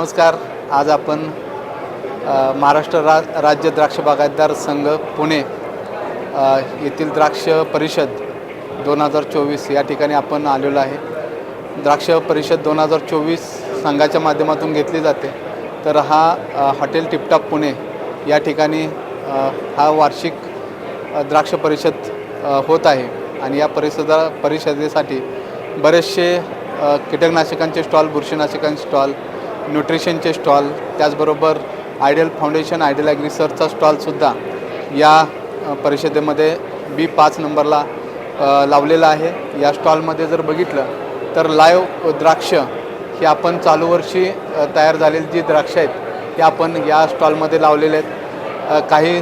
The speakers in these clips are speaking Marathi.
नमस्कार. आज आपण महाराष्ट्र रा राज्य द्राक्ष बागायतदार संघ पुणे येथील द्राक्ष परिषद दोन हजार चोवीस या ठिकाणी आपण आलेलो आहे. द्राक्ष परिषद दोन हजार चोवीस संघाच्या माध्यमातून घेतली जाते. तर हा हॉटेल टिपटॉप पुणे या ठिकाणी हा वार्षिक द्राक्ष परिषद होत आहे. आणि या परिषदा परिषदेसाठी बरेचसे कीटकनाशकांचे स्टॉल बुरशीनाशकांचे स्टॉल न्यूट्रिशनचे स्टॉल त्याचबरोबर आयडियल फाउंडेशन आयडियल ॲग्रिसरचा स्टॉलसुद्धा या परिषदेमध्ये बी पाच नंबरला लावलेला आहे. या स्टॉलमध्ये जर बघितलं तर लाईव्ह द्राक्ष ही आपण चालू वर्षी तयार झालेली जी द्राक्ष आहेत ही आपण या स्टॉलमध्ये लावलेले आहेत. काही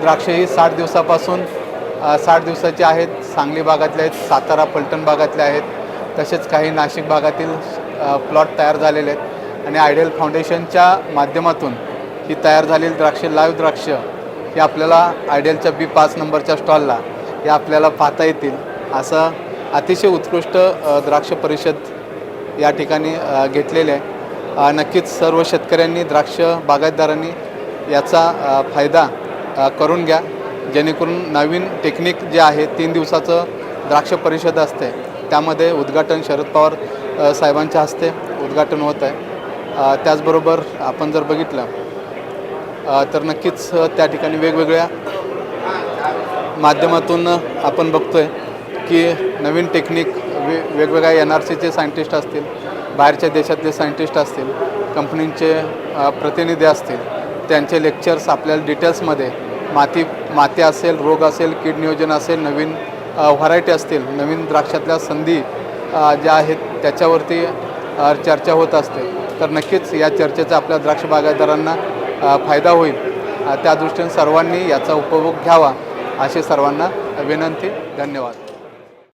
द्राक्ष ही साठ दिवसापासून साठ दिवसाचे आहेत. सांगली भागातले आहेत सातारा पलटण भागातले आहेत. तसेच काही नाशिक भागातील प्लॉट तयार झालेले आहेत. आणि आयडियल फाउंडेशनच्या माध्यमातून ही तयार झालेली द्राक्ष लाईव्ह द्राक्ष ही आपल्याला आयडियलच्या बी पाच नंबरच्या स्टॉलला हे आपल्याला पाहता येतील. असं अतिशय उत्कृष्ट द्राक्ष परिषद या ठिकाणी घेतलेले आहे. नक्कीच सर्व शेतकऱ्यांनी द्राक्ष बागायतदारांनी याचा फायदा करून घ्या. जेणेकरून नवीन टेक्निक जे आहे तीन दिवसाचं द्राक्ष परिषद असते. त्यामध्ये उद्घाटन शरद पवार साहेबांच्या हस्ते उद्घाटन होत आहे. त्याचबरोबर आपण जर बघितलं तर नक्कीच त्या ठिकाणी वेगवेगळ्या माध्यमातून आपण बघतो आहे की नवीन टेक्निक वे वेगवेगळ्या एन आर सीचे सायंटिस्ट असतील बाहेरच्या देशातले सायंटिस्ट असतील कंपनींचे प्रतिनिधी असतील त्यांचे लेक्चर्स आपल्याला डिटेल्समध्ये माती माती असेल रोग असेल कीड नियोजन असेल नवीन व्हरायटी असतील नवीन द्राक्षातल्या संधी ज्या आहेत त्याच्यावरती चर्चा होत असते. तर नक्कीच या चर्चेचा आपल्या द्राक्ष बागायतदारांना फायदा होईल. त्या दृष्टीने सर्वांनी याचा उपभोग घ्यावा अशी सर्वांना विनंती. धन्यवाद.